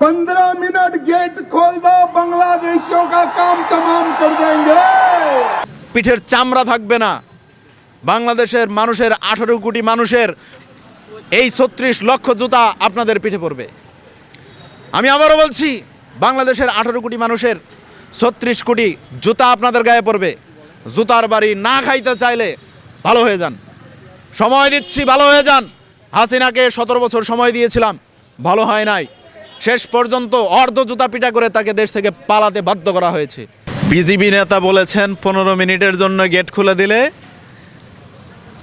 पंद्रह minute gate खोल दो बांग्लादेशियों का काम तमाम कर देंगे পিঠের চামড়া থাকবে না বাংলাদেশের মানুষের আঠারো কোটি মানুষের এই ছত্রিশ লক্ষ জুতা আপনাদের পিঠে পড়বে আমি আবারও বলছি বাংলাদেশের আঠারো কোটি মানুষের ছত্রিশ কোটি জুতা আপনাদের গায়ে পড়বে জুতার বাড়ি না খাইতে চাইলে ভালো হয়ে যান সময় দিচ্ছি ভালো হয়ে যান হাসিনাকে সতেরো বছর সময় দিয়েছিলাম ভালো হয় নাই শেষ পর্যন্ত অর্ধ জুতা পিটা করে তাকে দেশ থেকে পালাতে বাধ্য করা হয়েছে। বিজিবি নেতা বলেছেন, পনেরো মিনিটের জন্য গেট খুলে দিলে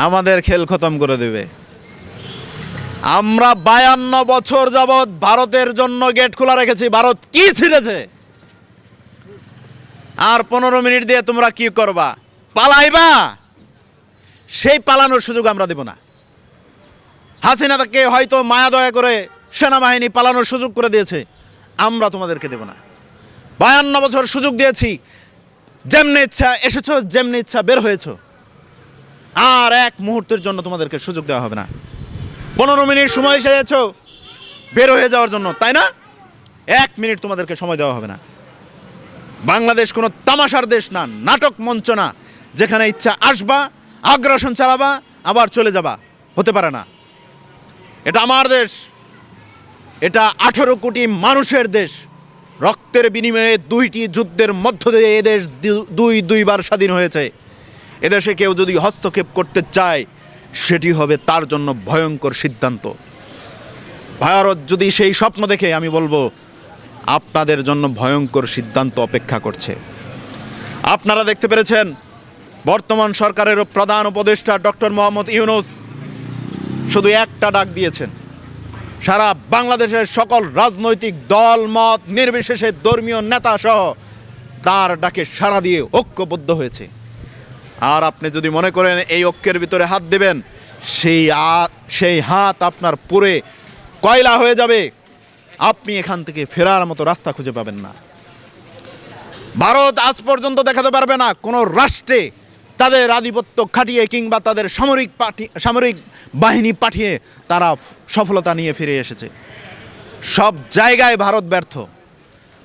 আমাদের খেল খতম করে দেবে। আমরা বায়ান্ন বছর যাবৎ ভারতের জন্য গেট খোলা রেখেছি, ভারত কি ছিঁড়েছে? আর পনেরো মিনিট দিয়ে তোমরা কি করবা? পালাইবা? সেই পালানোর সুযোগ আমরা দেব না। হাসিনাকে হয়তো মায়া দয়া করে সেনাবাহিনী পালানোর সুযোগ করে দিয়েছে। আমরা তোমাদেরকে দেব না। বায়ান্ন বছর সুযোগ দিয়েছি। যেমনি ইচ্ছা এসেছ, যেমনি ইচ্ছা বের হয়েছো। আর এক মুহূর্তের জন্য তোমাদেরকে সুযোগ দেওয়া হবে না। পনেরো মিনিট সময় এসেছ, বের হয়ে যাওয়ার জন্য, তাই না? এক মিনিট তোমাদেরকে সময় দেওয়া হবে না। বাংলাদেশ কোনো তামাশার দেশ না, নাটক মঞ্চ না, যেখানে ইচ্ছা আসবা, আগ্রাসন চালাবা, আবার চলে যাবা, হতে পারে না। এটা আমার দেশ। এটা আঠারো কোটি মানুষের দেশ। রক্তের বিনিময়ে দুইটি যুদ্ধের মধ্য দিয়ে এদেশ দুই দুইবার স্বাধীন হয়েছে। এদেশে কেউ যদি হস্তক্ষেপ করতে চায়, সেটি হবে তার জন্য ভয়ঙ্কর সিদ্ধান্ত। ভারত যদি সেই স্বপ্ন দেখে, আমি বলব, আপনাদের জন্য ভয়ঙ্কর সিদ্ধান্ত অপেক্ষা করছে। আপনারা দেখতে পেরেছেন, বর্তমান সরকারের প্রধান উপদেষ্টা ডক্টর মোহাম্মদ ইউনুস শুধু একটা ডাক দিয়েছেন। সারা বাংলাদেশের সকল রাজনৈতিক দল, মত, নির্বিশেষে ধর্মীয় নেতা সহ তার ডাকে সাড়া দিয়ে ঐক্যবদ্ধ হয়েছে। আর আপনি যদি মনে করেন এই ঐক্যের ভিতরে হাত দেবেন, সেই সেই হাত আপনার পুরে কয়লা হয়ে যাবে। আপনি এখান থেকে ফেরার মতো রাস্তা খুঁজে পাবেন না। ভারত আজ পর্যন্ত দেখাতে পারবে না কোনো রাষ্ট্রে তাদের আধিপত্য খাটিয়ে কিংবা তাদের সামরিক পাঠি, সামরিক বাহিনী পাঠিয়ে তারা সফলতা নিয়ে ফিরে এসেছে। সব জায়গায় ভারত ব্যর্থ।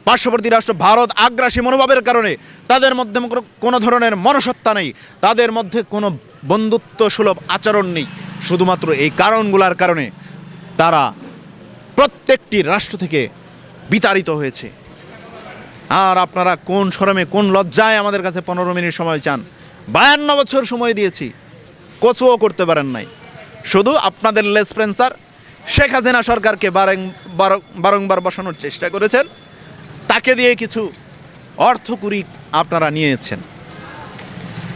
পার্শ্ববর্তী রাষ্ট্র ভারত আগ্রাসী মনোভাবের কারণে তাদের মধ্যে কোনো- ধরনের মনসত্তা নেই। তাদের মধ্যে কোনো বন্ধুত্ব সুলভ আচরণ নেই। শুধুমাত্র এই কারণগুলোর কারণে তারা প্রত্যেকটি রাষ্ট্র থেকে বিতাড়িত হয়েছে। আর আপনারা কোন শরমে, কোন লজ্জায় আমাদের কাছে পনেরো মিনিট সময় চান? বায়ান্ন বছর সময় দিয়েছি। কচুও করতে পারেন নাই। শুধু আপনাদের লেসপ্রেন্সার শেখ হাসিনা সরকারকে বারেং- বারং- বারংবার বসানোর চেষ্টা করেছেন। তাকে দিয়ে কিছু অর্থকুরি আপনারা নিয়েছেন।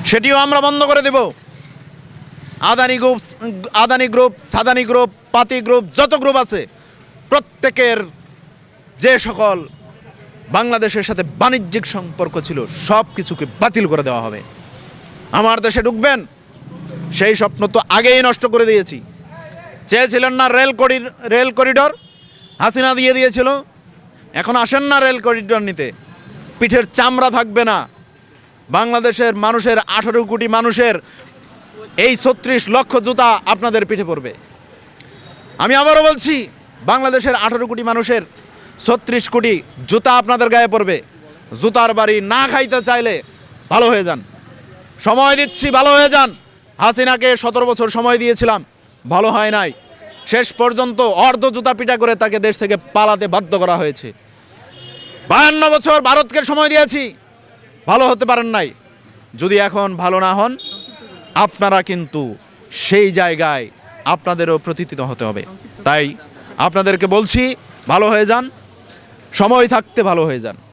সেটিও আমরা বন্ধ করে দেব। আদানি গ্রুপ আদানি গ্রুপ সাদানি গ্রুপ পাতি গ্রুপ যত গ্রুপ আছে, প্রত্যেকের যে সকল বাংলাদেশের সাথে বাণিজ্যিক সম্পর্ক ছিল সব কিছুকে বাতিল করে দেওয়া হবে। আমার দেশে ঢুকবেন? সেই স্বপ্ন তো আগেই নষ্ট করে দিয়েছি। চেয়েছিলেন না রেল করি রেল করিডর? হাসিনা দিয়ে দিয়েছিল। এখন আসেন না রেল করিডর নিতে। পিঠের চামড়া থাকবে না। বাংলাদেশের মানুষের আঠারো কোটি মানুষের এই ছত্রিশ লক্ষ জুতা আপনাদের পিঠে পড়বে। আমি আবারও বলছি, বাংলাদেশের আঠারো কোটি মানুষের ছত্রিশ কোটি জুতা আপনাদের গায়ে পড়বে। জুতার বাড়ি না খাইতে চাইলে ভালো হয়ে যান। সময় দিচ্ছি, ভালো হয়ে যান। হাসিনাকে সতেরো বছর সময় দিয়েছিলাম, ভালো হয় নাই। শেষ পর্যন্ত অর্ধ জুতা পিটা করে তাকে দেশ থেকে পালাতে বাধ্য করা হয়েছে। বায়ান্ন বছর ভারতকে সময় দিয়েছি, ভালো হতে পারেন নাই। যদি এখন ভালো না হন, আপনারা কিন্তু সেই জায়গায় আপনাদেরও প্রতীতিত হতে হবে। তাই আপনাদেরকে বলছি, ভালো হয়ে যান, সময় থাকতে ভালো হয়ে যান।